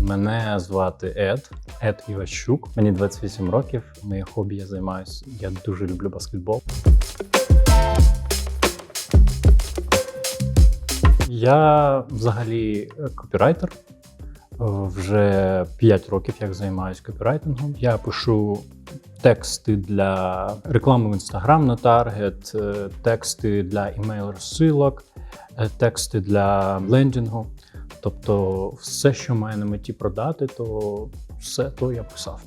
Мене звати Ед, Ед Іващук. Мені 28 років. Моє хобі я займаюся. Я дуже люблю баскетбол. Я взагалі копірайтер. Вже 5 років як займаюся копірайтингом. Я пишу тексти для реклами в Instagram на таргет, е, тексти для імейл розсилок, е, тексти для лендінгу. Тобто, все, що має на меті продати, то все то я писав.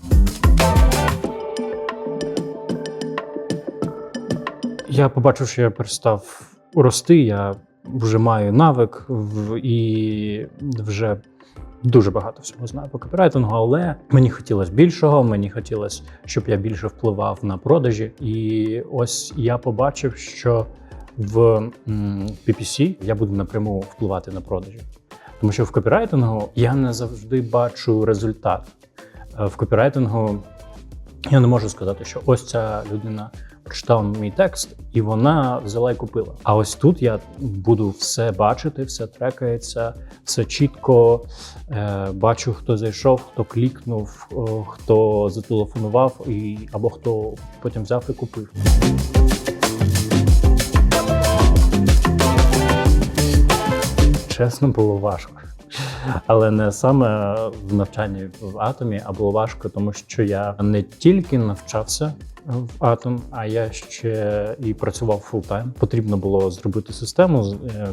Я побачив, що я перестав рости. Я вже маю навик і вже дуже багато всього знаю по копірайтингу, але мені хотілося більшого, мені хотілося, щоб я більше впливав на продажі. І ось я побачив, що в PPC я буду напряму впливати на продажі. Тому що в копірайтингу я не завжди бачу результат. Е, В копірайтингу я не можу сказати, що ось ця людина прочитала мій текст, і вона взяла і купила. А ось тут я буду все бачити, все трекається, все чітко е, бачу, хто зайшов, хто клікнув, о, хто зателефонував, і або хто потім взяв і купив. Чесно, було важко. Але не саме в навчанні в атомі, а було важко, тому що я не тільки навчався в атом, а я ще і працював фултайм. Потрібно було зробити систему. е,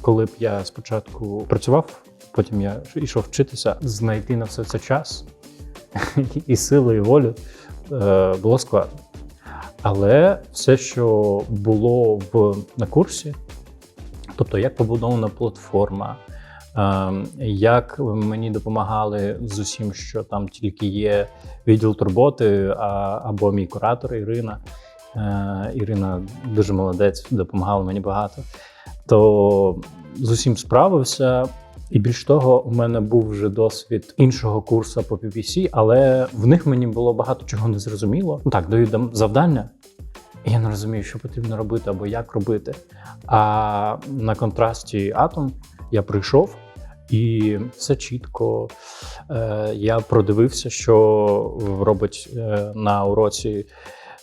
Коли б я спочатку працював, потім я йшов вчитися, знайти на все це час і силу, і волю е, було складно. Але все, що було в на курсі, тобто як побудована платформа, Як мені допомагали з усім, що там тільки є відділ турботи, або мій куратор Ірина. Е, Ірина дуже молодець, допомагала мені багато. То з усім справився. І більш того, у мене був вже досвід іншого курсу по PPC, але в них мені було багато чого не зрозуміло. Ну так, нам завдання, і я не розумію, що потрібно робити або як робити. А на контрасті Атом я прийшов і все чітко. Е, я продивився, що робить е, на уроці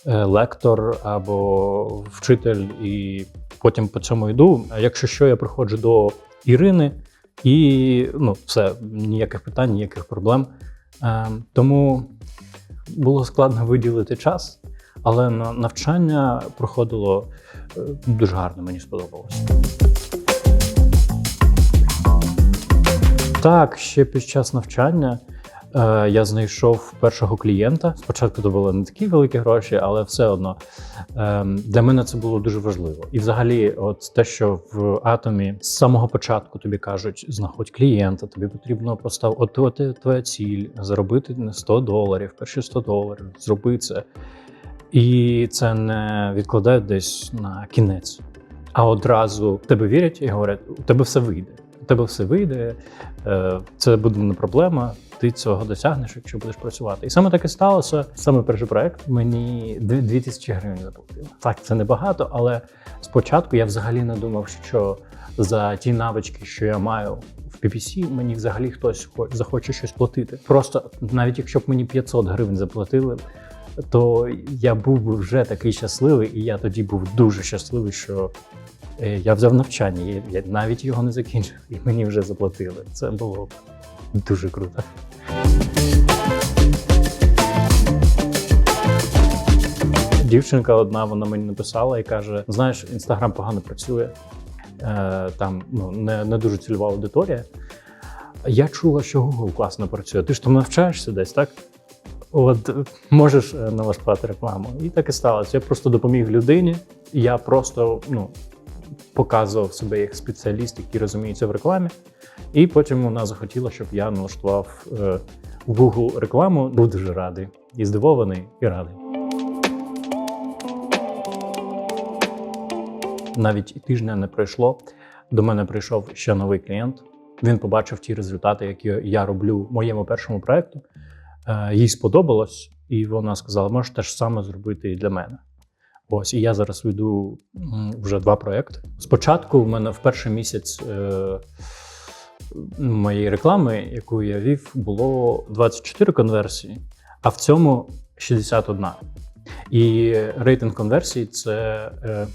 е, лектор або вчитель, і потім по цьому йду. Якщо що, я приходжу до Ірини, і ну, все, ніяких питань, ніяких проблем. Тому було складно виділити час, але на навчання проходило дуже гарно, мені сподобалося. Так, ще під час навчання е, я знайшов першого клієнта. Спочатку це були не такі великі гроші, але все одно е, для мене це було дуже важливо. І взагалі, от те, що в атомі з самого початку тобі кажуть, знаходь клієнта, тобі потрібно поставити от, от твоя ціль, заробити не 100 доларів, перші 100 доларів, зроби це. І це не відкладають десь на кінець. А одразу в тебе вірять і говорять, у тебе все вийде. Тебе все вийде, е, це буде не проблема. Ти цього досягнеш, якщо будеш працювати. І саме так і сталося. Саме перший проект мені 2000 гривень заплатили. Так, це небагато, але спочатку я взагалі не думав, що за ті навички, що я маю в PPC, мені взагалі хтось хо- захоче щось платити. Просто навіть якщо б мені 500 гривень заплатили, то я був би вже такий щасливий, і я тоді був дуже щасливий, що я взяв навчання, я, навіть його не закінчив, і мені вже заплатили. Це було дуже круто. Дівчинка одна, вона мені написала і каже: знаєш, інстаграм погано працює, е, там ну, не, не дуже цільова аудиторія. Я чула, що Google класно працює. Ти ж там навчаєшся десь, так? От е, можеш е, налаштувати рекламу. І так і сталося. Я просто допоміг людині. Я просто ну, показував себе як спеціаліст, який розуміється в рекламі. І потім вона захотіла, щоб я налаштував е, в Google рекламу. Був дуже радий. І здивований, і радий. Навіть і тижня не пройшло. До мене прийшов ще новий клієнт. Він побачив ті результати, які я роблю моєму першому проекту. Е, Їй сподобалось, і вона сказала: можеш те ж саме зробити і для мене. Ось і я зараз веду вже два проекти. Спочатку в мене в перший місяць е, моєї реклами, яку я вів, було 24 конверсії, а в цьому 61. І рейтинг конверсії це е,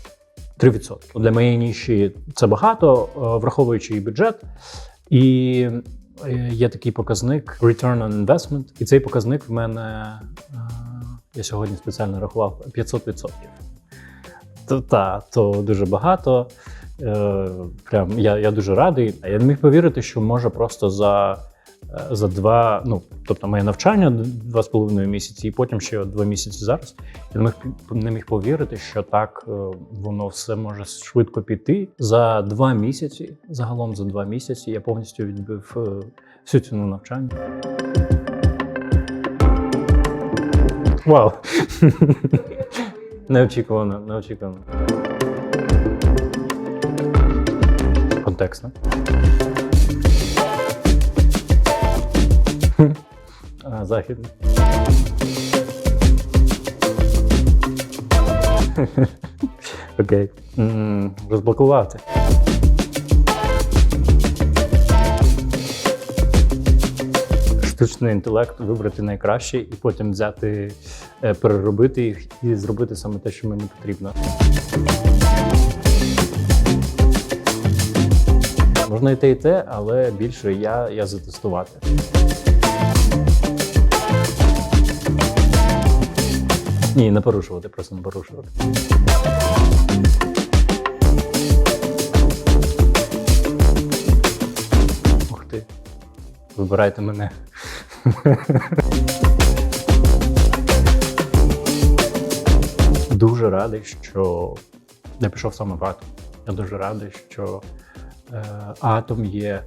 3%. Для моєї ніші це багато, е, враховуючи і бюджет. І е, є такий показник Return on Investment. І цей показник в мене е, я сьогодні спеціально рахував 500%. То, та, то дуже багато. Е, прям я, я дуже радий. Я не міг повірити, що може просто за, е, за два, ну тобто моє навчання два з половиною місяці, і потім ще два місяці зараз. Я не міг, не міг повірити, що так е, воно все може швидко піти. За два місяці, загалом за два місяці, я повністю відбив е, всю ціну навчання. Вау! Неочікувано, неочікувано. Контекстно. А, західний. Окей. Розблокувати. Штучний інтелект вибрати найкраще і потім взяти, е, переробити їх і зробити саме те, що мені потрібно. Можна і те, і те, але більше я, я затестувати. Ні, не порушувати, просто не порушувати. Ух ти. Вибирайте мене. Дуже радий, що я пішов саме в атом. Я дуже радий, що е, атом є е,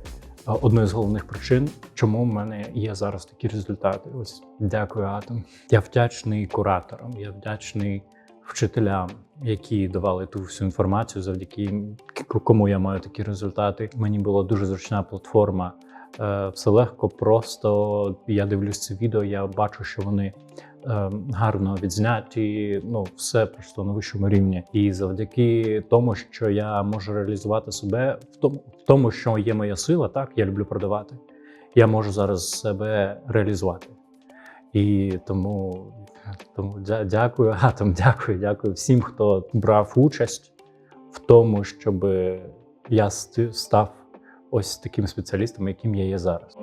одною з головних причин, чому в мене є зараз такі результати. Ось дякую, атом. Я вдячний кураторам, я вдячний вчителям, які давали ту всю інформацію, завдяки кому я маю такі результати. Мені була дуже зручна платформа. Е, Все легко, просто я дивлюсь це відео, я бачу, що вони е, гарно відзняті. Ну, все просто на вищому рівні. І завдяки тому, що я можу реалізувати себе в тому, в тому, що є моя сила, так я люблю продавати. Я можу зараз себе реалізувати. І тому, тому дя- дякую, Атом, дякую, дякую всім, хто брав участь в тому, щоб я став ось таким спеціалістом, яким я є зараз.